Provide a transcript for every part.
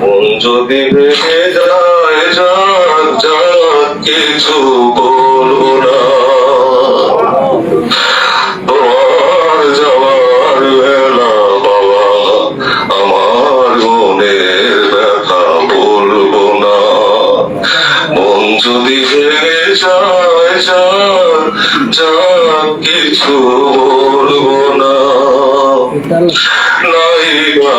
মন যদি ভেঙে যায় যাক যাক কিছু বলব না। তোমার যাওয়ার বেলা বাবা আমার মনের ব্যথা বলব না। মন যদি ভেঙে যায় যাক যাক কিছু বলব না। নাই বা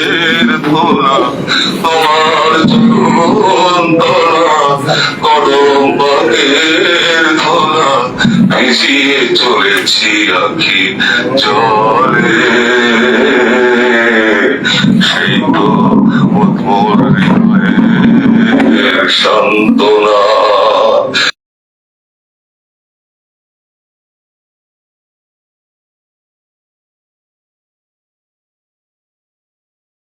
তোমার চরণ তলা কদম পাকের ধোলা ভিজিয়ে চলেছি আখি জলে। সেই তো মোর হৃদয়ের